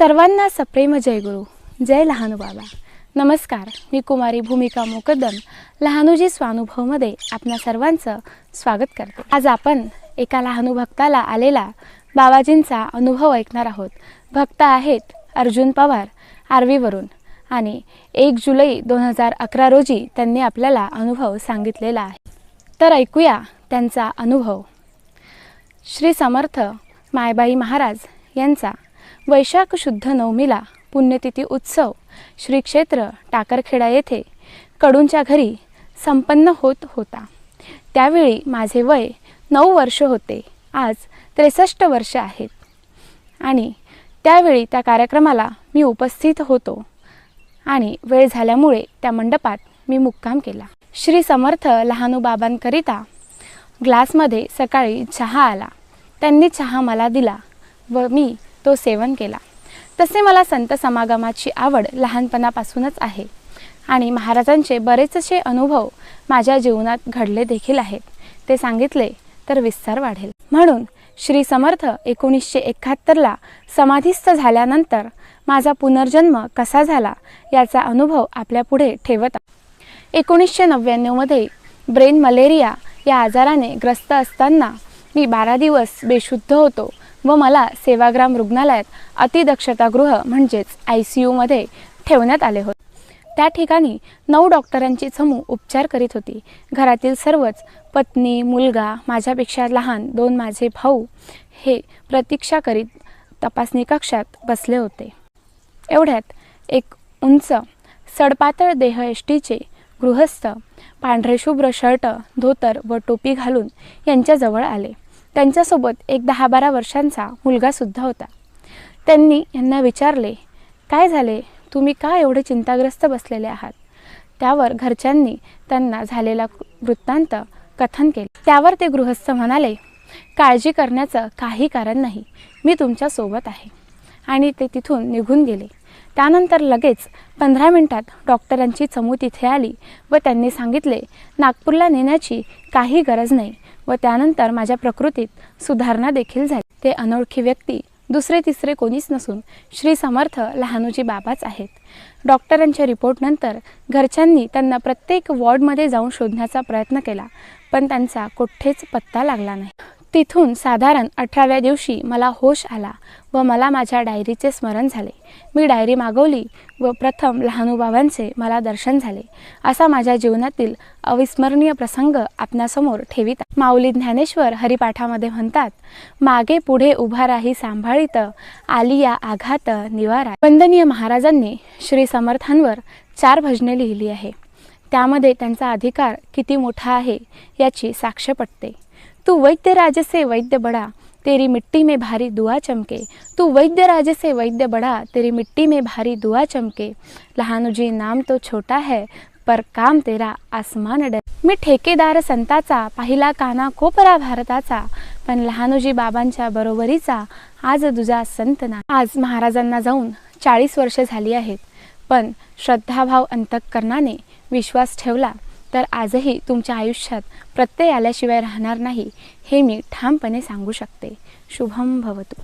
सर्वांना सप्रेम जय गुरु. जय लहानू बाबा. नमस्कार मी कुमारी भूमिका मोकदम लहानूजी स्वानुभवमध्ये आपल्या सर्वांचं स्वागत करते. आज आपण एका लहानू भक्ताला आलेला बाबाजींचा अनुभव ऐकणार आहोत. भक्त आहेत अर्जुन पवार आर्वीवरून आणि एक जुलै दोन हजार अकरा रोजी त्यांनी आपल्याला अनुभव सांगितलेला आहे. तर ऐकूया त्यांचा अनुभव. श्री समर्थ मायबाई महाराज यांचा वैशाख शुद्ध नवमीला पुण्यतिथी उत्सव श्री क्षेत्र टाकरखेडा येथे कडूंच्या घरी संपन्न होत होता. त्यावेळी माझे वय नऊ वर्ष होते. आज त्रेसष्ट वर्ष आहेत. आणि त्यावेळी त्या कार्यक्रमाला मी उपस्थित होतो. आणि वेळ झाल्यामुळे त्या मंडपात मी मुक्काम केला. श्री समर्थ लहानू बाबांकरिता ग्लासमध्ये सकाळी चहा आला. त्यांनी चहा मला दिला व मी तो सेवन केला. तसे मला संत समागमाची आवड लहानपणापासूनच आहे. आणि महाराजांचे बरेचसे अनुभव माझ्या जीवनात घडले देखील आहेत. ते सांगितले तर विस्तार वाढेल. म्हणून श्री समर्थ एकोणीसशे एकाहत्तरला समाधीस्थ झाल्यानंतर माझा पुनर्जन्म कसा झाला याचा अनुभव आपल्यापुढे ठेवत एकोणीसशे नव्याण्णवमध्ये ब्रेन मलेरिया या आजाराने ग्रस्त असताना मी बारा दिवस बेशुद्ध होतो. व मला सेवाग्राम रुग्णालयात अतिदक्षतागृह म्हणजेच आय सी यूमध्ये ठेवण्यात आले होते. त्या ठिकाणी नऊ डॉक्टरांची चमू उपचार करीत होती. घरातील सर्वच पत्नी मुलगा माझ्यापेक्षा लहान दोन माझे भाऊ हे प्रतीक्षा करीत तपासणी कक्षात बसले होते. एवढ्यात एक उंच सडपातळ देह एष्टीचे गृहस्थ पांढरे शुभ्र शर्ट धोतर व टोपी घालून यांच्याजवळ आले. त्यांच्यासोबत एक दहा बारा वर्षांचा मुलगासुद्धा होता. त्यांनी यांना विचारले काय झाले? तुम्ही का एवढे चिंताग्रस्त बसलेले आहात? त्यावर घरच्यांनी त्यांना झालेला वृत्तांत कथन केले. त्यावर ते गृहस्थ म्हणाले काळजी करण्याचं काही कारण नाही. मी तुमच्यासोबत आहे. आणि ते तिथून निघून गेले. त्यानंतर लगेच पंधरा मिनिटात डॉक्टरांची चमू तिथे आली व त्यांनी सांगितले नागपूरला नेण्याची काही गरज नाही. व त्यानंतर माझ्या प्रकृतीत सुधारणा देखील झाली. ते अनोळखी व्यक्ती दुसरे तिसरे कोणीच नसून श्री समर्थ लहानूजी बाबाच आहेत. डॉक्टरांच्या रिपोर्टनंतर घरच्यांनी त्यांना प्रत्येक वॉर्डमध्ये जाऊन शोधण्याचा प्रयत्न केला पण त्यांचा कुठेच पत्ता लागला नाही. तिथून साधारण अठराव्या दिवशी मला होश आला व मला माझ्या डायरीचे स्मरण झाले. मी डायरी मागवली व प्रथम लहानुबाबांचे मला दर्शन झाले. असा माझ्या जीवनातील अविस्मरणीय प्रसंग आपणासमोर ठेवीत माऊली ज्ञानेश्वर हरिपाठामध्ये म्हणतात मागे पुढे उभा राही सांभाळीत आलिया आघात निवारा. वंदनीय महाराजांनी श्री समर्थांवर चार भजने लिहिली आहे. त्यामध्ये त्यांचा अधिकार किती मोठा आहे याची साक्ष पटते. तू वैद्य राज से वैद्य बड़ा तेरी मिट्टी में भारी दुआ चमके। तू वैद्य राज से वैद्य बड़ा तेरी मिट्टी में भारी दुआ चमके। लहानुजी नाम तो छोटा है पर काम तेरा आसमान डर। मी ठेकेदार संताचा पाहिला काना कोपरा भारताचा पण लहानुजी बाबांच्या बरोबरीचा आज तुझा संत ना आज महाराजांना जाऊन चाळीस वर्ष झाली आहेत पण श्रद्धाभाव अंतःकरणाने विश्वास ठेवला. तर आजही तुमच्या आयुष्यात प्रत्यय आल्याशिवाय राहणार नाही हे मी ठामपणे सांगू शकते. शुभम भवतु.